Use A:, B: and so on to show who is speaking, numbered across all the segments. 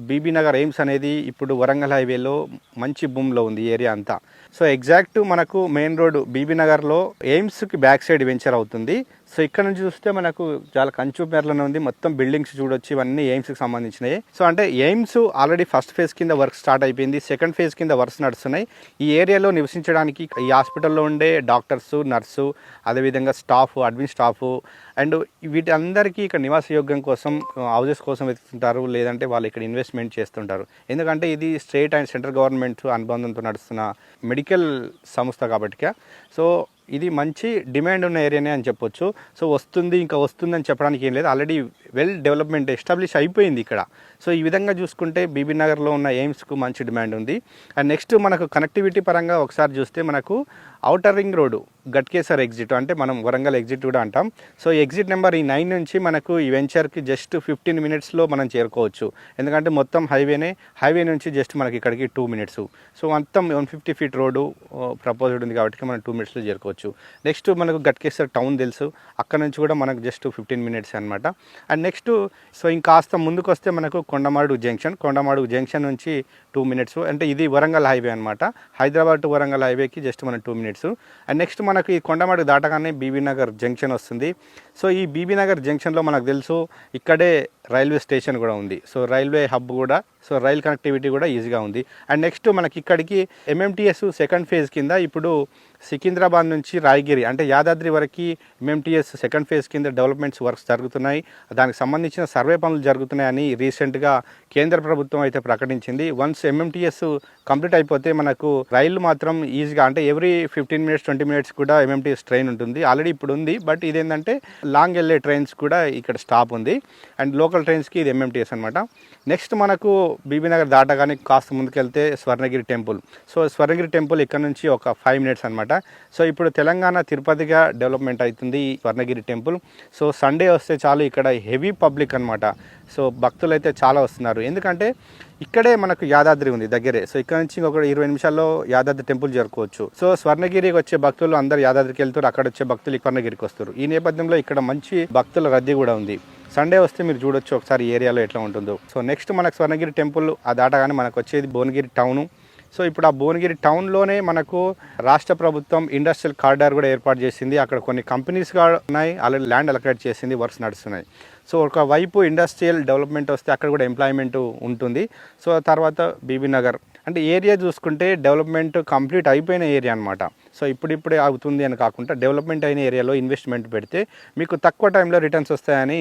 A: Bibinagar AIIMS అనేది ఇప్పుడు వరంగల్ హైవేలో మంచి భూమిలో ఉంది ఏరియా అంతా. సో ఎగ్జాక్ట్ మనకు మెయిన్ రోడ్ బీబీ నగర్లో ఎయిమ్స్కి బ్యాక్ సైడ్ వెంచర్ అవుతుంది. సో ఇక్కడ నుంచి చూస్తే మనకు చాలా కంచు ఉంది. మొత్తం బిల్డింగ్స్ చూడొచ్చు ఇవన్నీ ఎయిమ్స్కి సంబంధించినవి సో అంటే ఎయిమ్స్ ఆల్రెడీ ఫస్ట్ ఫేజ్ కింద వర్క్ స్టార్ట్ అయిపోయింది. సెకండ్ ఫేజ్ కింద వర్క్స్ నడుస్తున్నాయి. ఈ ఏరియాలో నివసించడానికి ఈ హాస్పిటల్లో ఉండే డాక్టర్స్ నర్సు అదేవిధంగా స్టాఫ్ అడ్మిన్ స్టాఫ్ అండ్ వీటి అందరికీ ఇక్కడ నివాస యోగ్యం కోసం హౌజెస్ కోసం వెతుకుతుంటారు. లేదంటే వాళ్ళు ఇక్కడ ఇన్వెస్ట్మెంట్ చేస్తుంటారు. ఎందుకంటే ఇది స్టేట్ అండ్ సెంట్రల్ గవర్నమెంట్ అనుబంధంతో నడుస్తున్న మెడికల్ సంస్థ కాబట్టి సో ఇది మంచి డిమాండ్ ఉన్న ఏరియానే అని చెప్పొచ్చు. సో వస్తుంది ఇంకా వస్తుందని చెప్పడానికి ఏం లేదు. ఆల్రెడీ వెల్ డెవలప్మెంట్ ఎస్టాబ్లిష్ అయిపోయింది ఇక్కడ. సో ఈ విధంగా చూసుకుంటే బీబీ నగర్లో ఉన్న ఎయిమ్స్కు మంచి డిమాండ్ ఉంది. అండ్ నెక్స్ట్ మనకు కనెక్టివిటీ పరంగా ఒకసారి చూస్తే మనకు outer ring road Ghatkesar exit అంటే మనం వరంగల్ ఎగ్జిట్ కూడా అంటాం. సో ఎగ్జిట్ నెంబర్ ఈ నైన్ నుంచి మనకు ఈ వెంచర్కి జస్ట్ ఫిఫ్టీన్ మినిట్స్లో మనం చేరుకోవచ్చు. ఎందుకంటే మొత్తం హైవేనే హైవే నుంచి జస్ట్ మనకి ఇక్కడికి టూ మినిట్స్. సో మొత్తం one fifty feet road proposed ఉంది కాబట్టి మనం టూ మినిట్స్లో చేరుకోవచ్చు. నెక్స్ట్ మనకు గట్కేసర్ టౌన్ తెలుసు. అక్కడ నుంచి కూడా మనకు జస్ట్ ఫిఫ్టీన్ మినిట్స్ అనమాట అండ్ నెక్స్ట్ సో ఇంకాస్త ముందుకు వస్తే మనకు కొండమాడు జంక్షన్. కొండమాడు జంక్షన్ నుంచి టూ మినిట్స్. అంటే ఇది వరంగల్ హైవే అనమాట హైదరాబాద్ టు వరంగల్ హైవేకి జస్ట్ మనం టూ మినిట్స్. అండ్ నెక్స్ట్ మనకు ఈ కొండమాడు దాటగానే బీబీనగర్ జంక్షన్ వస్తుంది. సో ఈ బీబీనగర్ జంక్షన్లో మనకు తెలుసు ఇక్కడే రైల్వే స్టేషన్ కూడా ఉంది. సో రైల్వే హబ్ కూడా సో రైల్ కనెక్టివిటీ కూడా ఈజీగా ఉంది. అండ్ నెక్స్ట్ మనకి ఇక్కడికి ఎంఎంటీఎస్ సెకండ్ ఫేజ్ కింద ఇప్పుడు సికింద్రాబాద్ నుంచి రాయగిరి అంటే యాదాద్రి వరకు ఎంఎంటీఎస్ సెకండ్ ఫేజ్ కింద డెవలప్మెంట్స్ వర్క్స్ జరుగుతున్నాయి. దానికి సంబంధించిన సర్వే పనులు జరుగుతున్నాయని రీసెంట్గా కేంద్ర ప్రభుత్వం అయితే ప్రకటించింది. వన్స్ ఎంఎంటీఎస్ కంప్లీట్ అయిపోతే మనకు రైలు మాత్రం ఈజీగా అంటే every fifteen minutes twenty minutes కూడా ఎంఎంటీఎస్ ట్రైన్ ఉంటుంది. ఆల్రెడీ ఇప్పుడు ఉంది బట్ ఇదేంటంటే లాంగ్ వెళ్ళే ట్రైన్స్ కూడా ఇక్కడ స్టాప్ ఉంది. అండ్ లోకల్ ట్రైన్స్కి ఇది ఎంఎంటీఎస్ అనమాట నెక్స్ట్ మనకు బీబీనగర్ దాటగానే కాస్త ముందుకెళ్తే Swarnagiri temple. So Swarnagiri temple ఇక్కడ నుంచి ఒక ఫైవ్ మినిట్స్ అనమాట సో ఇప్పుడు తెలంగాణ తిరుపతిగా డెవలప్మెంట్ అవుతుంది ఈ స్వర్ణగిరి టెంపుల్. సో సండే వస్తే చాలు ఇక్కడ హెవీ పబ్లిక్ అనమాట సో భక్తులు అయితే చాలా వస్తున్నారు. ఎందుకంటే ఇక్కడే మనకు యాదాద్రి ఉంది దగ్గరే. సో ఇక్కడ నుంచి ఒక ఇరవై నిమిషాల్లో యాదాద్రి టెంపుల్ చేరుకోవచ్చు. సో స్వర్ణగిరికి వచ్చే భక్తులు అందరు యాదాద్రికి వెళ్తారు. అక్కడ వచ్చే భక్తులు స్వర్ణగిరికి వస్తారు. ఈ నేపథ్యంలో ఇక్కడ మంచి భక్తుల రద్దీ కూడా ఉంది. సండే వస్తే మీరు చూడొచ్చు ఒకసారి ఏరియాలో ఎట్లా ఉంటుందో. సో నెక్స్ట్ మనకు స్వర్ణగిరి టెంపుల్ ఆ దాటగానే మనకు వచ్చేది భువనగిరి టౌను సో ఇప్పుడు ఆ భువనగిరి టౌన్లోనే మనకు రాష్ట్ర ప్రభుత్వం ఇండస్ట్రియల్ కారిడార్ కూడా ఏర్పాటు చేసింది. అక్కడ కొన్ని కంపెనీస్ కూడా ఉన్నాయి ఆల్రెడీ ల్యాండ్ అలొకేట్ చేసింది వర్క్స్ నడుస్తున్నాయి. సో ఒక వైపు ఇండస్ట్రియల్ డెవలప్మెంట్ వస్తే అక్కడ కూడా ఎంప్లాయ్మెంట్ ఉంటుంది. సో తర్వాత బీబీ నగర్. అంటే ఏరియా చూసుకుంటే డెవలప్మెంట్ కంప్లీట్ అయిపోయిన ఏరియా అనమాట సో ఇప్పుడిప్పుడే అవుతుంది అని కాకుండా డెవలప్మెంట్ అయిన ఏరియాలో ఇన్వెస్ట్మెంట్ పెడితే మీకు తక్కువ టైంలో రిటర్న్స్ వస్తాయని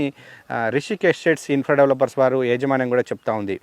A: రిషిక్ ఎస్టేట్స్ ఇన్ఫ్రా డెవలపర్స్ వారు యాజమాన్యం కూడా చెప్తా ఉంది.